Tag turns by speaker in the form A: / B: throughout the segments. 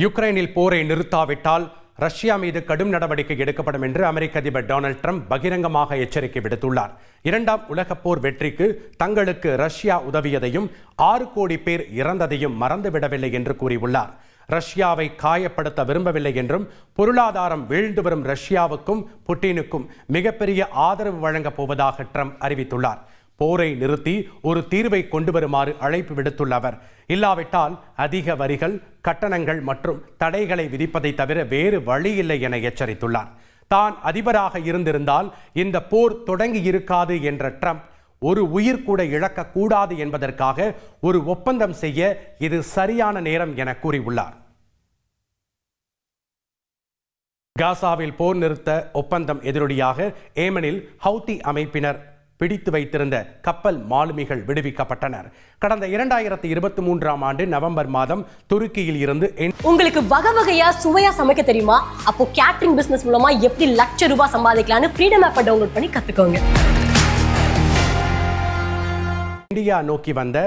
A: யுக்ரைனில் போரை நிறுத்தாவிட்டால் ரஷ்யா மீது கடும் நடவடிக்கை எடுக்கப்படும் என்று அமெரிக்க அதிபர் டொனால்ட் ட்ரம்ப் பகிரங்கமாக எச்சரிக்கை விடுத்துள்ளார். இரண்டாம் உலகப் போர் வெற்றிக்கு தங்களுக்கு ரஷ்யா உதவியதையும் ஆறு கோடி பேர் இறந்ததையும் மறந்துவிடவில்லை என்று கூறியுள்ளார். ரஷ்யாவை காயப்படுத்த விரும்பவில்லை என்றும் பொருளாதாரம் வீழ்ந்து வரும் ரஷ்யாவுக்கும் புட்டினுக்கும் மிகப்பெரிய ஆதரவு வழங்கப் போவதாக ட்ரம்ப் அறிவித்துள்ளார். போரை நிறுத்தி ஒரு தீர்வை கொண்டு வருமாறு அழைப்பு விடுத்துள்ள அவர் இல்லாவிட்டால் அதிக வரிகள் கட்டணங்கள் மற்றும் தடைகளை விதிப்பதை தவிர வேறு வழி இல்லை என எச்சரித்துள்ளார். தான் அதிபராக இருந்திருந்தால் இந்த போர் தொடங்கி இருக்காது என்ற ட்ரம்ப் ஒரு உயிர் கூட இழக்கக்கூடாது என்பதற்காக ஒரு ஒப்பந்தம் செய்ய இது சரியான நேரம் என கூறியுள்ளார். காசாவில் போர் நிறுத்த ஒப்பந்தம் எதிரொலியாக ஏமனில் ஹவுத்தி அமைப்பினர் பிடித்து வைத்திருந்த கப்பல் மாலுமிகள் விடுவிக்கப்பட்டனர். கடந்த இரண்டாயிரத்தி இருபத்தி மூன்றாம் ஆண்டு நவம்பர் மாதம் துருக்கியில் இருந்து
B: உங்களுக்கு வகை வகையா சுவையா சமைக்க தெரியுமா? அப்போ கேட்டரிங் பிசினஸ் மூலமா எப்படி லட்ச ரூபாய் சம்பாதிக்கலாம்னு ஃப்ரீடம் ஆப்பை டவுன்லோட் பண்ணி கத்துக்கோங்க.
A: இந்தியா நோக்கி வந்த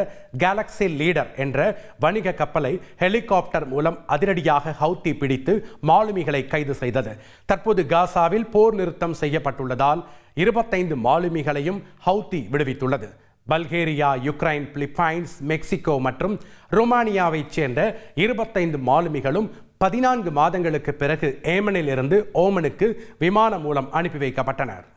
A: கேலக்ஸி லீடர் என்ற வணிக கப்பலை ஹெலிகாப்டர் மூலம் அதிரடியாக ஹவுத்தி பிடித்து மாலுமிகளை கைது செய்தது. தற்போது காசாவில் போர் நிறுத்தம் செய்யப்பட்டுள்ளதால் இருபத்தைந்து மாலுமிகளையும் ஹவுத்தி விடுவித்துள்ளது. பல்கேரியா யுக்ரைன் பிலிப்பைன்ஸ் மெக்சிகோ மற்றும் ருமானியாவைச் சேர்ந்த இருபத்தைந்து மாலுமிகளும் பதினான்கு மாதங்களுக்கு பிறகு ஏமனில் இருந்து ஓமனுக்கு விமானம் மூலம் அனுப்பி வைக்கப்பட்டனர்.